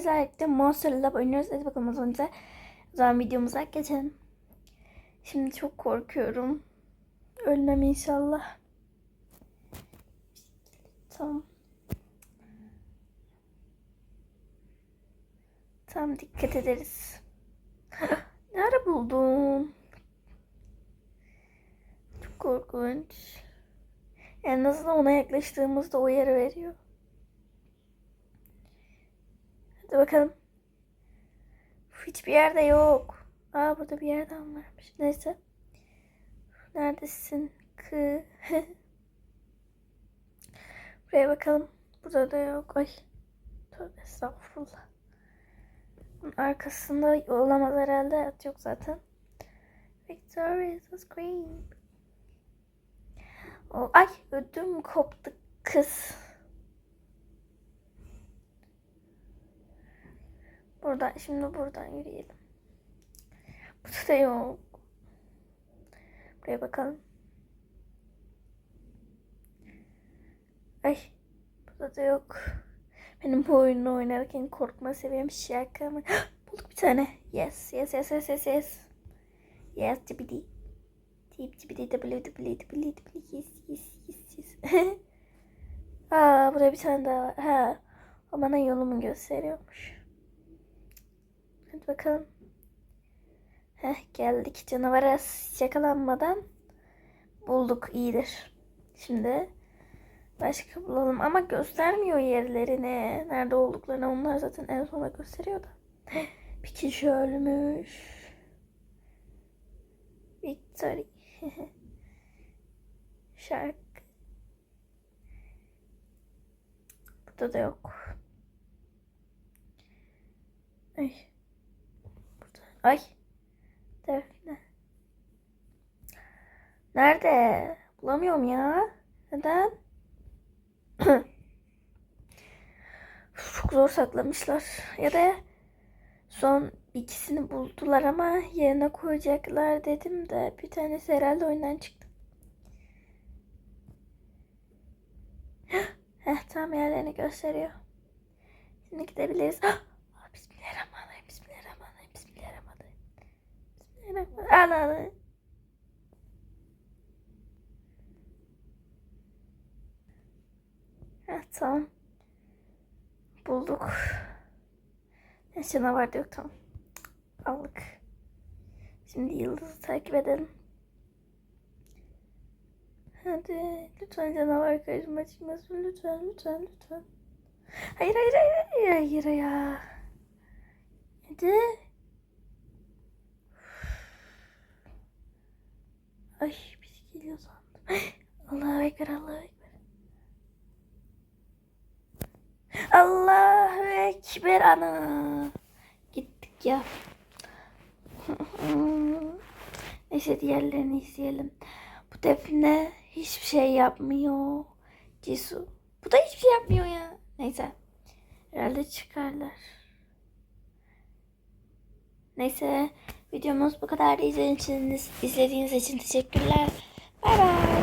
Özellikle Monster Lab oynuyoruz. Hadi bakalım o zaman, bize- o zaman videomuza geçelim. Şimdi çok korkuyorum. Ölmem inşallah. Tamam. Tamam dikkat ederiz. ne ara buldun? Çok korkunç. En azından ona yaklaştığımızda o yeri veriyor. Hadi bakalım. Hiçbir yerde yok. Aa burada bir yerden varmış. Neyse. Neredesin? Kı. Buraya bakalım. Burada da yok. Ay. Tövbe estağfurullah. Bunun arkasında olamaz herhalde. Evet, yok zaten. Victoria is a scream. O, ay ödüm koptu kız. Buradan şimdi buradan yürüyelim. Burada da yok. Buraya bakalım. Ay burada da yok. Benim bu oyunu oynarken korkma seviyem şaka mı? Bulduk bir tane. Yes, yes, yes, yes, yes, yes. Yes, tibidi. Tip tibidi tabili tabili tabili tabili yes, yes, yes, yes. Aa, burada bir tane daha var. Ha, o bana yolumu gösteriyormuş. Hadi bakalım. Heh, geldik canavara yakalanmadan bulduk iyidir. Şimdi başka bulalım ama göstermiyor yerlerini. Nerede olduklarını onlar zaten en sona gösteriyor da. Bir kişi ölmüş. Victory. Şarkı. Burada da yok. Ay. Ay. Defne. Nerede? Bulamıyorum ya. Neden? Çok zor saklamışlar. Ya da son ikisini buldular ama yerine koyacaklar dedim de bir tanesi herhalde oyundan çıktı. Heh tam yerlerini gösteriyor. Şimdi gidebiliriz. Al. Heh, tamam. Bulduk. Ne canavar da yok tamam. Aldık. Şimdi yıldızı takip edelim. Hadi lütfen canavar karşıma çıkmasın lütfen lütfen lütfen. Hayır hayır hayır hayır hayır ya. Hadi. Ay biz geliyor sandım. Allahu Ekber Allahu Ekber. Allahu Ekber ana. Gittik ya. Neyse diğerlerini izleyelim. Bu defne hiçbir şey yapmıyor. Cisu. Bu da hiçbir şey yapmıyor ya. Neyse. Herhalde çıkarlar. Neyse. Videomuz bu kadar. İzlediğiniz izlediğiniz için teşekkürler. Bay bay.